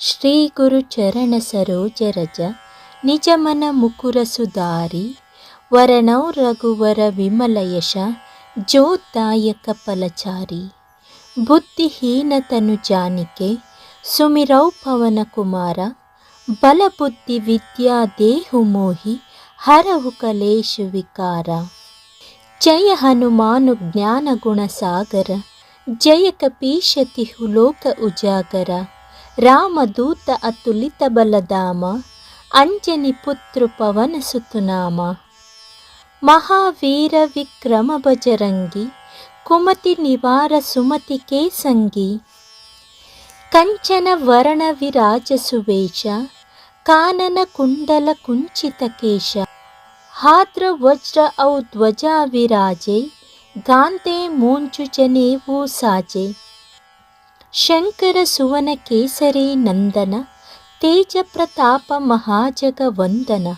ಶ್ರೀ ಗುರು ಚರಣ ಸರೋಜ ರಜ ನಿಜ ಮನ ಮುಕುರ ಸುಧಾರಿ ವರಣೌ ರಘುವರ ವಿಮಲ ಯಶ ಜೋದಾಯಕ ಫಲಚಾರಿ ಬುದ್ಧಿಹೀನ ತನು ಜಾನಿಕೆ, ಸುಮಿರೌ ಪವನ ಕುಮಾರ, ಬಲಬುದ್ಧಿ ವಿದ್ಯಾ ದೇಹು ಮೋಹಿ ಹರವು ಕಲೇಶು ವಿಕಾರ. ಜಯ ಹನುಮಾನು ಜ್ಞಾನ ಗುಣ ಸಾಗರ ಜಯ ಕಪೀಶತಿಹು ಹುಲೋಕ ಉಜಾಗರ. ರಾಮದೂತ ಅತುಲಿತ ಬಲಧಾಮ, ಅಂಜನಿ ಪುತ್ರ ಪವನ ಸುತುನಾಮ. ಮಹಾವೀರ ವಿಕ್ರಮ ಬಜರಂಗಿ ಕುಮತಿ ನಿವಾರ ಸುಮತಿ ಕೇಸಂಗಿ. ಕಂಚನ ವರ್ಣ ವಿರಾಜ ಸುವೇಶ, ಕಾನನ ಕುಂಡಲ ಕುಂಚಿತ ಕೇಶ. ಹಾದ್ರ ವಜ್ರ ಔ ಧ್ವಜ ವಿರಾಜೆ, ಗಾಂತೆ ಮೂಂಚು ಜನೇವು ಸಾಜೆ. ಶಂಕರ ಸುವನ ಕೇಸರಿ ನಂದನ, ತೇಜ ಪ್ರತಾಪ ಮಹಾಜಗ ವಂದನ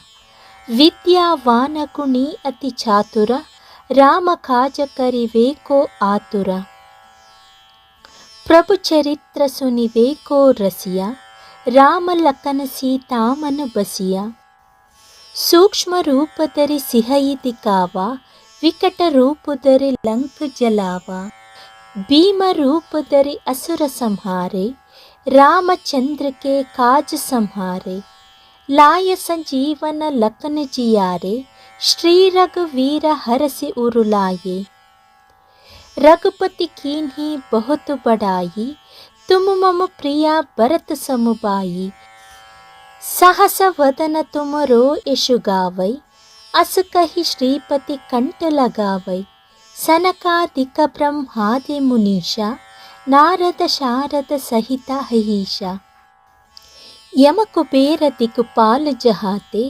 ವಿದ್ಯಾ ವಾನಕುಣಿ ಅತಿ ಚಾತುರ, ರಾಮ ಕಾಜ ಕರಿವೇಕೋ ಆತುರ. ಪ್ರಭು ಚರಿತ್ರ ಸುನಿವೇಕೋ ರಸಿಯ, ರಾಮ ಲಖನ ಸೀತಾಮನ ಬಸಿಯ. ಸೂಕ್ಷ್ಮ ರೂಪದರಿ ಸಿಹಯಿತಿ ಕಾವ, ವಿಕಟ ರೂಪದರಿ ಲಂಕ ಜಲಾವ. ಭೀಮರೂಪಧರಿ ಅಸುರ ಸಂಹಾರೆ, ರಾಮಚಂದ್ರಕ್ಕೆ ಕಾಜ ಸಂಹಾರೆ, ಲಾಯ ಸಂಜೀವನ ಲಖನ ಜಿಯಾರೆ ಶ್ರೀ ರಘುವೀರ ಹರಸಿ ಉರುಲಾಯೆ ರಘುಪತಿ ಕೀನ್ಹಿ ಬಹುತು ಬಡಾಯಿ ತುಮು ಮಮ ಪ್ರಿಯ ಭರತ ಸಮುಬಾಯಿ. ಸಹಸ ವದನ ತುಮರೋ ಯಶುಗಾವೈ ಅಸುಕಹಿ ಶ್ರೀಪತಿ ಕಂಠ ಲಗಾವೈ सनकादिकब्रह्हादिमुनीषा नारद शारद सहिता जहाते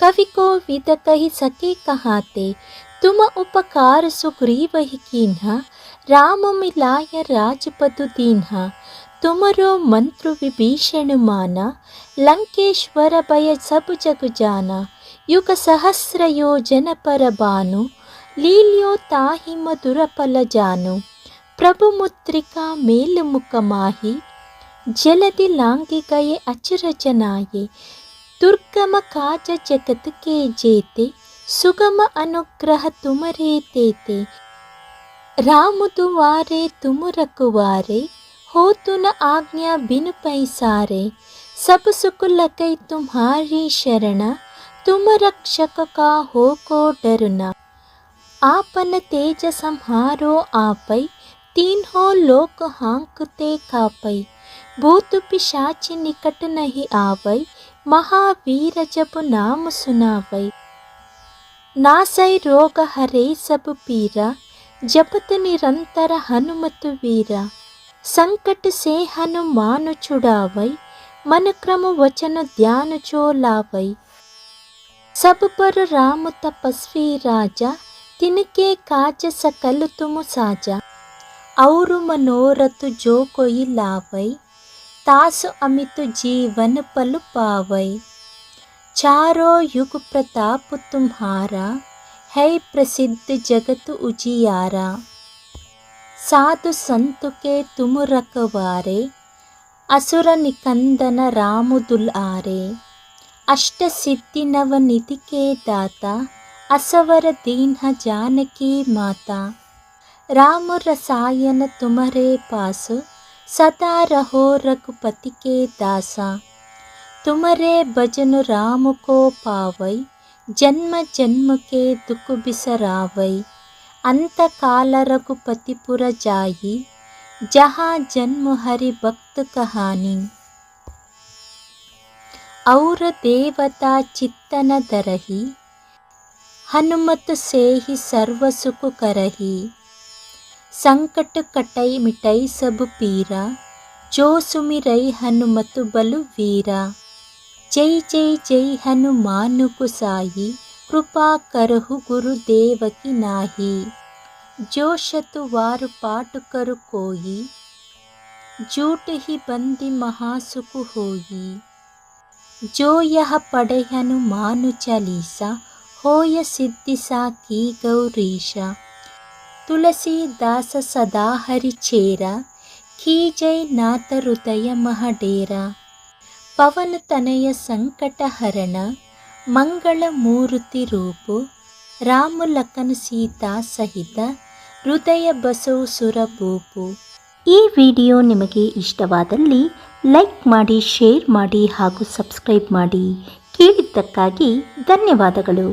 कविको विदकहि सके कहाते तुम उपकार सुग्रीवहि चिन्हा राममिलाय राजपतु दीन्हा तुमरो मन्त्रुविभीषणमाना लङ्केश्वर भय सबु जगुजान युगसहस्रयो जनपर भु ಲೀಲ್ಯೋ ತಾಹಿ ಮಧುರಫಲ ಜಾನು ಪ್ರಭು ಮುತ್ರಿಕಾ ಮೇಲುಮುಖ ಮಾಹಿ ಜಲದಿ ಲಾಂಗಿಕಯೆ ಅಚರಜನಾಯೆ. ದುರ್ಗಮ ಕಾಜ ಜಗತ್ ಕೆ ಜೇತೆ ಸುಗಮ ಅನುಗ್ರಹ ತುಮರೇ ತೇತೆ ರಾಮುದು ವಾರೆ ತುಮುರಕು ವಾರೆ ಹೋತುನ ಆಜ್ಞಾ ಬಿನು ಪೈಸಾರೆ ಸಬ ಸುಕುಲಕೈ ತುಮ್ಹಾರಿ ಶರಣ. ತುಮ ರಕ್ಷಕ ಕಾ ಹೋಕೋ ಡರುನಾ आपन तेज संहारो आपै तीन्हों लोक हाँकते कापै भूत पिशाच निकट नहीं आवै महावीर जब नाम सुनावै नासै रोग हरे सब पीरा जपत निरंतर हनुमत वीरा संकट से हनुमान छुड़ावै मन क्रम वचन ध्यान जो लावै सब पर राम तपस्वी राजा तिनके काज सकल तुम साजा और मनोरथ जो कोई लावै तास अमित जीवन पल पावै चारों युग प्रताप तुम्हारा है प्रसिद्ध जगत उजियारा साधु संत के तुम रखवारे असुर निकंदन राम दुलारे अष्ट सिद्धि नव निधि के दाता असवर दीन जानकी माता राम रसायन तुम्हारे पास सदा रहो रघुपति के दासा तुम्हारे भजन राम को पावै जन्म जन्म के दुख बिसरावै अंत काल रघुपति पुर जाई जहाँ जन्म हरि भक्त कहानी और देवता चित्तन दरही ಹನುಮತ್ ಸೇಹಿ ಸರ್ವ ಸುಖ ಕರಹಿ. ಸಂಕಟ ಕಟೈ ಮಿಟೈ ಸಬ್ ಪೀರ. ಜೋ ಸುಮಿರೈ ಹನುಮತು ಬಲು ವೀರ. ಜೈ ಜೈ ಜೈ ಹನುಮಾನು ಕುಸಾಯಿ. ಕೃಪಾ ಕರಹು ಗುರು ದೇವಕಿ ನಾಹಿ ಜೋಷತು ವಾರು ಪಾಟು ಕರು ಕೋಯಿ. ಜೂಟ ಹಿ ಬಂದಿ ಮಹಾಸುಖು ಹೋಯಿ. ಜೋ ಯಹ ಪಡೆ ಹನುಮಾನು ಚಲೀಸಾ. ಹೋಯ ಸಿದ್ಧಿ ಸಾಕಿ ಗೌರೀಶ. ತುಳಸೀದಾಸ ಸದಾ ಹರಿಚೇರ, ಕಿ ಜೈ ನಾಥ ಹೃದಯ ಮಹಡೇರ. ಪವನ ತನಯ ಸಂಕಟ ಹರಣ, ಮಂಗಳ ಮೂರುತಿ ರೂಪು ಲಕ್ಕನ ಸೀತಾ ಸಹಿತ ಹೃದಯ ಬಸವು ಸುರಭೂಪು ಈ ವಿಡಿಯೋ ನಿಮಗೆ ಇಷ್ಟವಾದಲ್ಲಿ ಲೈಕ್ ಮಾಡಿ, ಶೇರ್ ಮಾಡಿ ಹಾಗೂ ಸಬ್ಸ್ಕ್ರೈಬ್ ಮಾಡಿ. ಕೇಳಿದ್ದಕ್ಕಾಗಿ ಧನ್ಯವಾದಗಳು.